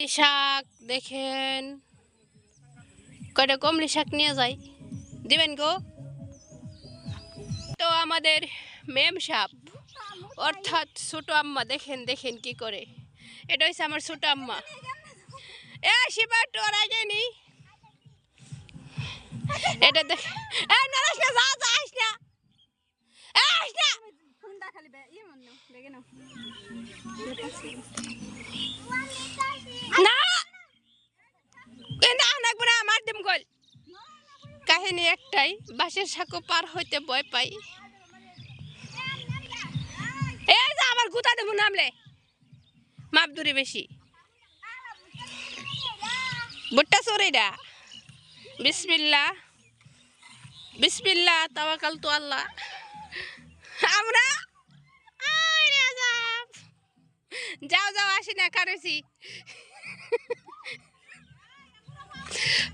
শাক দেখেন। কয়টা কমলি শাক নিয়ে যাই। দিবেন গো। তো আমাদের মেম সাপ, অর্থাৎ ছোট আম্মা, দেখেন দেখেন কি করে। এটা হচ্ছে আমার ছোট আম্মা। এ, শিবা তোর আগে নি। এটা দেখ এই নারাস না যা যা, আইস না। এ। এ কাহিনী একটাই বাসের সাঁকো পার হইতে পাই। আমার গুতা দেবো নামলে। মাপ দূরে বেশি। বুট্টা সরিডা বিসমিল্লা। বিসমিল্লা, তাওয়াকাল তো আল্লাহ। আমরা যাও যাও, আসি না কারেছি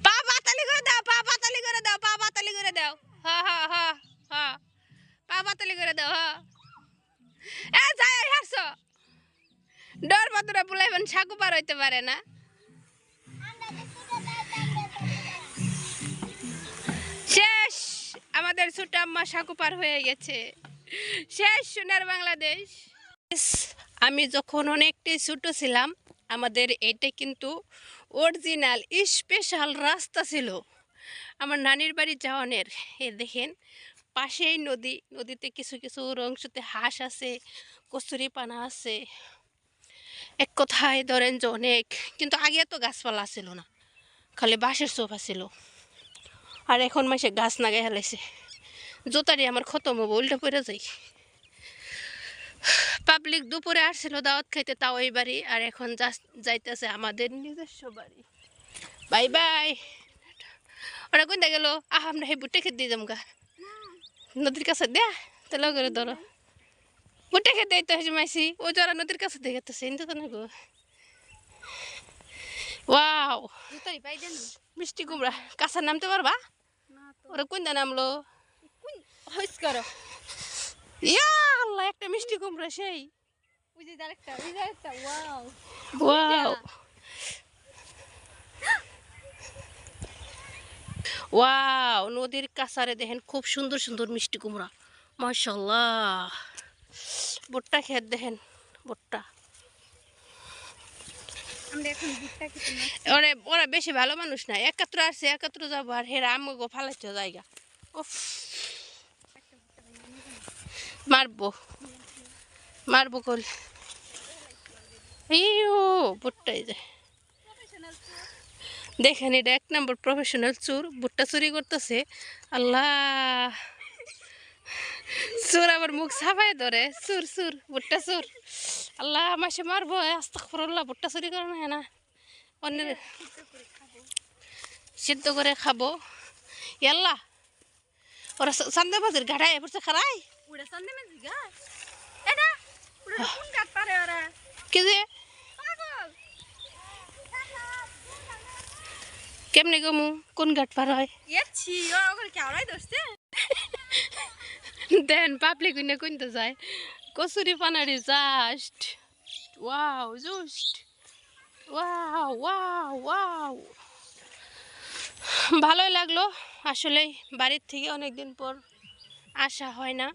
পা পাতালি করে দাও, পা পাতালি করে দাও, পা পাতালি করে দাও। হ হ হ হ। পা পাতালি করে দাও, হ। এ, যাই সাকু পার হইতে পারে না। শেষ! আমাদের ছোট আম্মা সাকু পার হয়ে গেছে। শেষ, সোনার বাংলাদেশ। আমি যখন অনেকটাই ছোটো ছিলাম, আমাদের এটা কিন্তু অরিজিনাল স্পেশাল রাস্তা ছিল। আমার নানির বাড়ি যাওয়ানের, এ দেখেন, পাশেই নদী, নদীতে কিছু কিছু অংশতে হাঁস আছে, কচুরি পানা আছে। এক কথায় ধরেন যে অনেক, কিন্তু আগে তো গাছপালা ছিল না, খালি বাঁশের সোফা ছিল। আর এখন মাসে গাছ নাগাই হেলাইছে জোতারি আমার খতম হব, উল্টা পড়ে যাই। পাবলিক দুপুরে আসছিল দাওয়াত খাইতে তাও এই বাড়ি আর এখন যাইতেছে আমাদের নিজস্ব বাড়ি। Bye bye. ওরা কোনটা গেল আহ আমরা সেই বুটে খেতে দিয়ে যাম গা। নদীর কাছে দেয়া তাহলে করে ধরো। বুটে খেতে তো হেসে ও যারা নদীর কাছে দিয়ে গেতেছে এনতে তো না গো ওয়াও। জুতারি পাই দেন। মিষ্টি কুমড়া কাঁচা নামতে পারবা? ওরা কোনটা নামলো। কোন হইস করো। ইয়া আল্লাহ একটা মিষ্টি কুমড়া সেই। ওই যে আরেকটা ওই যে আরেকটা ওয়াও। ওয়াও। ওয়াও নদীর কাছারে দেখেন খুব সুন্দর সুন্দর মিষ্টি কুমড়া। মাশাল্লাহ ভুট্টা খেত দেখেন না ওরা ওরা বেশি ভালো মানুষ না একাত্র আসছে একাত্র যাব আর হেরা আমাকে ফালাইতে জায়গা উফ। মারবো। মারবো কল। ইউ ভুট্টাই যায় দেখেন, এটা এক নম্বর প্রফেশনাল চোর। ভুট্টা চুরি করতেছে। আল্লাহ। চোর আবার মুখ ছাপাই ধরে। চুর চুর ভুট্টা চোর। আল্লাহ মাসে মারবো। আস্তা করল্লা ভুট্টা চুরি করে না না। অন্যের সিদ্ধ করে খাব। ইয়াল্লা ওরা সান্দাবাজের গাড়ায় পড়ছে খারাই উড়ে সন্ধে মে জিগা এটা উড়ে কোন কাট পারে ওরা? কি যে? কেমনে গমু? কোন ঘাট পার হয়? ইয়াচ্ছি ও ওখানে কেওড়াই দোষতে দেন পাবলিক উইনে কোনতে যায়? কচুরি পানারি just wow just wow wow wow ভালোই লাগল। আসলে বাড়ির থেকে অনেক দিন পর আসা হয় না।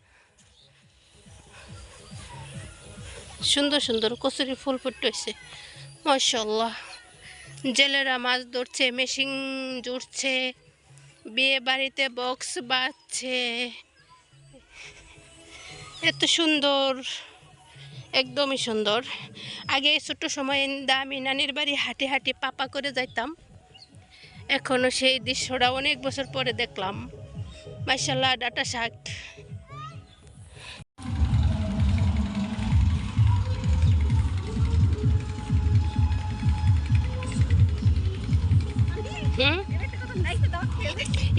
সুন্দর সুন্দর কচুরি ফুল ফুটতেছে। মাশাল্লাহ জেলেরা মাছ ধরছে, মেশিন জুড়ছে, বিয়ে বাড়িতে বক্স বাজছে। এত সুন্দর, একদমই সুন্দর। আগে ছোট্ট সময় আমি নানির বাড়ি হাঁটি হাঁটি পাপা করে যাইতাম। এখনও সেই দৃশ্যটা অনেক বছর পরে দেখলাম। মার্শাল্লাহ ডাটা শাক।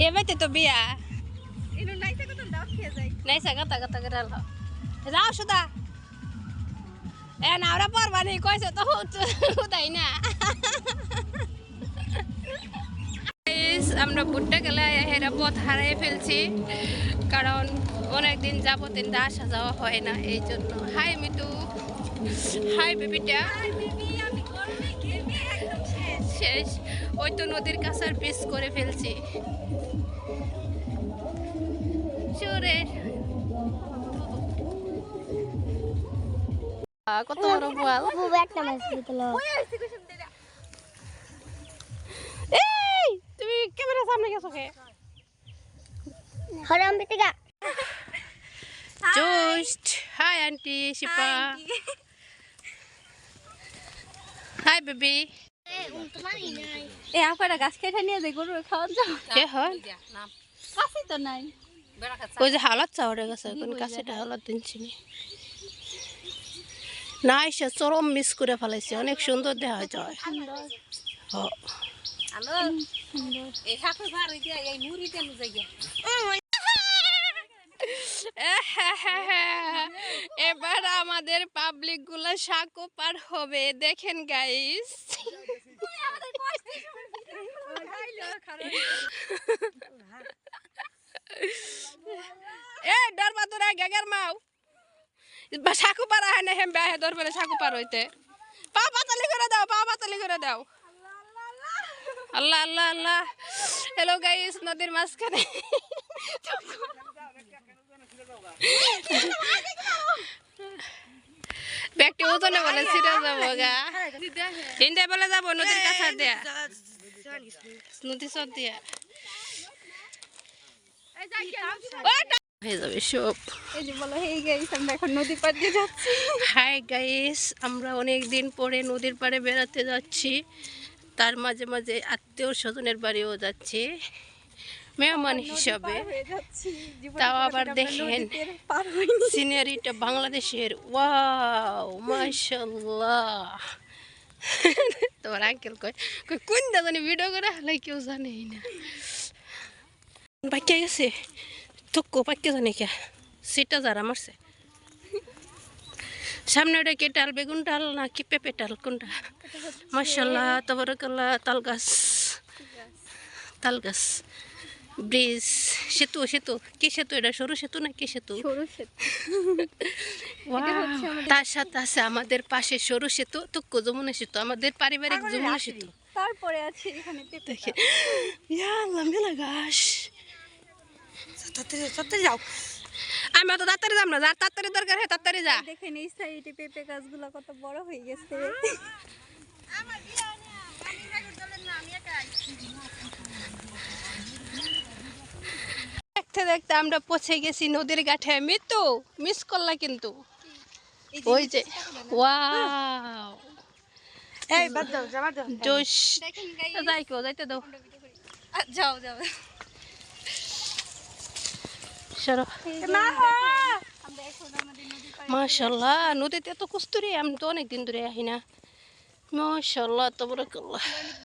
এবারে তো বিয়া। এনো নাইতে কত দাও খেয়ে যাই নাই সাগা তাগা তাগা রাল যাও সুদা। এ নাওরা পরবানি কইছে তো তাই না। আমরা ভুট্টা গেলে হেরা পথ হারিয়ে ফেলছি। কারণ অনেক দিন যাবত আসা যাওয়া হয় না এই জন্য। হাই মিটু হাই বেবিটা। শেষ। ওই তো নদীর কাছার পিস করে ফেলছি। সরে আহ, কত বড় বল খুব একটা মাছ দিতলো এই সামনে গেছো কে? হরাম just. Hi aunty Shipa. Hi baby. এ আপারা গাছ কেটে নিয়ে যায় গরু খাওয়া যাও কে হয়? কাছে তো নাই। ওই যে হালাত চাওড়ে গেছে কোন কাছেটা হালাত দিনছিনি না। এসে চরম মিস করে ফেলাইছে অনেক সুন্দর দেখা যায় এবার আমাদের পাবলিকগুলো সাঁকো পার হবে, দেখেন গাইস এ বাতুরা গেগের মাও। পার আহে না হেম বেহে পেলে সাঁকো পার হইতে। পা পাতালি করে দাও, পা পাতালি করে দাও। আল্লাহ আল্লাহ আল্লাহ। হ্যালো গাইস নদীর মাঝখানে। ব্যাগটি ওজনে বলে সিরা যাব গা। ইন্ডিয়া বলে যাব নদীর কাছে দিয়া। নদী সব। দিয়ে হাই গাইস আমরা অনেক দিন পরে নদীর পাড়ে বেড়াতে যাচ্ছি। তার মাঝে মাঝে আত্মীয় স্বজনের বাড়িও যাচ্ছে মেহমান হিসাবে। তাও আবার দেখেন। সিনারিটা বাংলাদেশের ওয়াও মাশাল্লাহ তোমার আঙ্কেল কয় কই কোন দা জানি ভিডিও করে? হালাই কেউ জানেই না। বাক্যা গেছে? তোকে বাক্য জানে কে? সেটা যারা মারছে। সামনে ওটা কি ডাল বেগুন ডাল না কি পেঁপে ডাল কোনটা? মাশাল্লাহ তবরকাল্লাহ তাল গাছ। তাল গাছ। ব্রিজ সেতু সেতু। কি সেতু এটা? সরু সেতু না কি সেতু? তার সাথে আছে আমাদের পাশে সরু সেতু তুক্কু যমুনা সেতু আমাদের পারিবারিক যমুনা সেতু। তারপরে আছে এখানে দেখে। ইয়াল্লা মেলা গাছ। যাও। আমি অত তাড়াতাড়ি যাম না যার তাড়াতাড়ি দরকার হয় তাড়াতাড়ি যা। দেখেন এই সাইডে পেঁপে গাছগুলো কত বড় হয়ে গেছে। দেখতে দেখতে আমরা পৌঁছে গেছি নদীর ঘাটে মৃত্যু মিস করলা কিন্তু। ওই যে ওয়াও। এই বাদ দাও যাবা দাও। জোশ। দেখেন যাইতে দাও। যাও যাও। সরো না মাশাল্লাহ নদীতে এত কস্তুরি, আমি তো অনেক দিন ধরে আহি না। মাশাল্লাহ তবরকাল্লাহ।